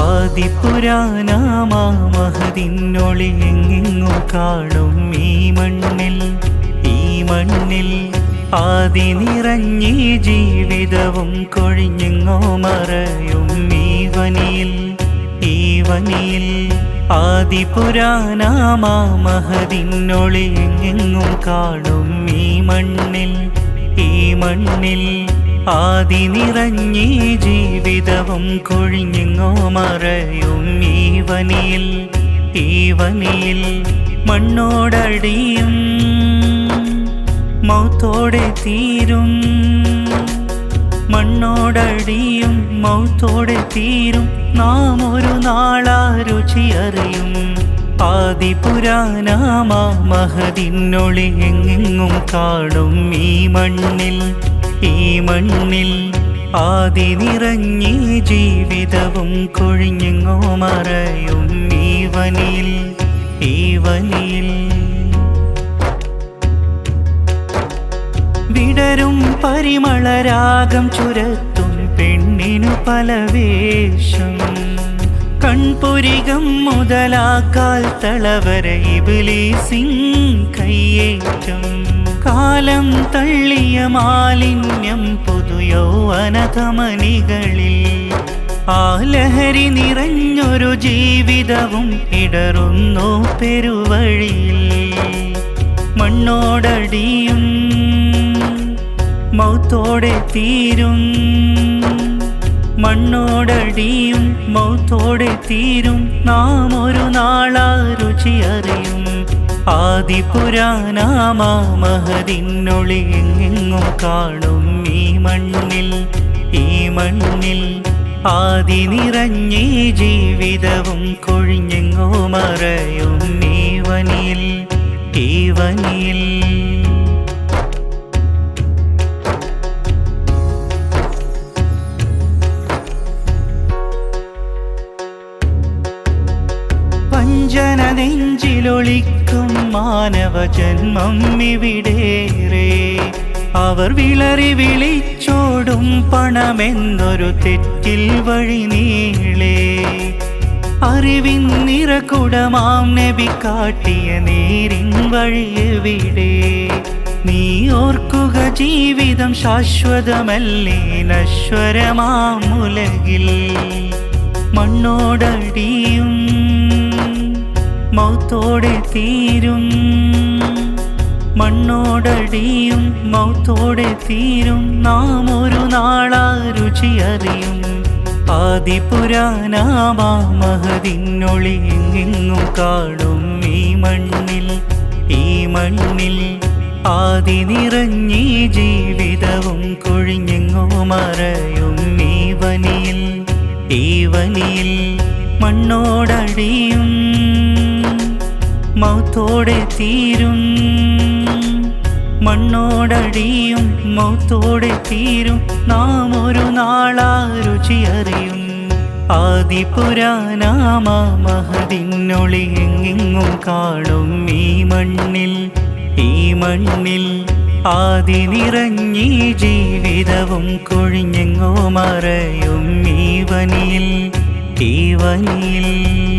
ആദിപുരാണമാമഹതിന്നൊളി എങ്ങു കാണും ഈ മണ്ണിൽ ഈ മണ്ണിൽ ആദി നിറഞ്ഞി ജീവിതവും കൊഴിഞ്ഞെങ്ങോ മറയും ഈ വനിയിൽ ഈ വനിയിൽ ആദിപുരാണമാമഹതിന്നൊളി എങ്ങെങ്ങും കാണും ഈ മണ്ണിൽ ഈ മണ്ണിൽ ആദി നിറഞ്ഞി ജീവിതവും കൊഴിഞ്ഞെങ്ങോ മറയും ഈ വനിയിൽ ഈ മണ്ണോടടിയും മൗത്തോടെ തീരും. മണ്ണോടടിയും മൗത്തോടെ തീരും. നാം ഒരു നാളാ രുചി അറിയും. മഹതിന്നൊളി എങ്ങെങ്ങും കാണും ഈ മണ്ണിൽ. ഈ മണ്ണിൽ ആദി നിറഞ്ഞി ജീവിതവും കൊഴിഞ്ഞെങ്ങോ മറയും ഈ വനിയിൽ ഈ വനിയിൽ വിടരും പരിമളരാഗം ചുരത്തും പെണ്ണിനു പല വേഷം. കൺപുരികം മുതലാക്കാൽ തളവര സിംഗ് കയ്യേറ്റം കാലം തള്ളിയ മാലിന്യം പുതുയൗവനധമനികളിൽ ആ ലഹരി നിറഞ്ഞൊരു ജീവിതവും ഇടറുന്നു പെരുവഴിയിൽ. മണ്ണോടടിയും മൗത്തോടെ തീരും. മണ്ണോടടിയും മൗത്തോടെ തീരും. നാം ഒരു നാളാ രുചി എങ്ങെങ്ങും കാണും ഈ മണ്ണിൽ ഈ മണ്ണിൽ ആദി നിറഞ്ഞീ ജീവിതവും കൊഴിഞ്ഞെങ്ങോ മറയും ഈ വനിയിൽ ഈ വഞ്ചന നെഞ്ചിലൊളിക്കും മാനവ ജന്മം ഇവിടേറെ. അവർ വിളറി വിളിച്ചോടും പണമെന്നൊരു തെറ്റിൽ വഴി നീളേ. അറിവിൻ നിറകുടമാം നബി കാട്ടിയ നേരിൻ വഴി എവിടെ? നീ ഓർക്കുക ജീവിതം ശാശ്വതമല്ലേ നശ്വരമാം ഉലകിൽ. മണ്ണോടടിയും മൗത്തോടെ തീരും. മണ്ണോടടിയും മൗത്തോടെ തീരും. നാം ഒരു നാളാ രുചി അറിയും ആദിപുരാണമാമഹതിന്നൊളി എങ്ങെങ്ങും കാണും ഈ മണ്ണിൽ ഈ മണ്ണിൽ. ആദി നിറഞ്ഞി ജീവിതവും കൊഴിഞ്ഞെങ്ങോ മറയും ഈ വനിയിൽ ഈ വനിയിൽ. മണ്ണോടടിയും മൗത്തോടെ തീരും. മണ്ണോടടിയും മൗത്തോടെ തീരും. നാം ഒരു നാളാ രുചി അറിയും ആദിപുരാണമാമഹതിന്നൊളി എങ്ങെങ്ങും കാണും ഈ മണ്ണിൽ. ഈ മണ്ണിൽ ആദി നിറഞ്ഞി ജീവിതവും കൊഴിഞ്ഞെങ്ങോ മറയും ഈ വനിയിൽ. ഈ വനിയിൽ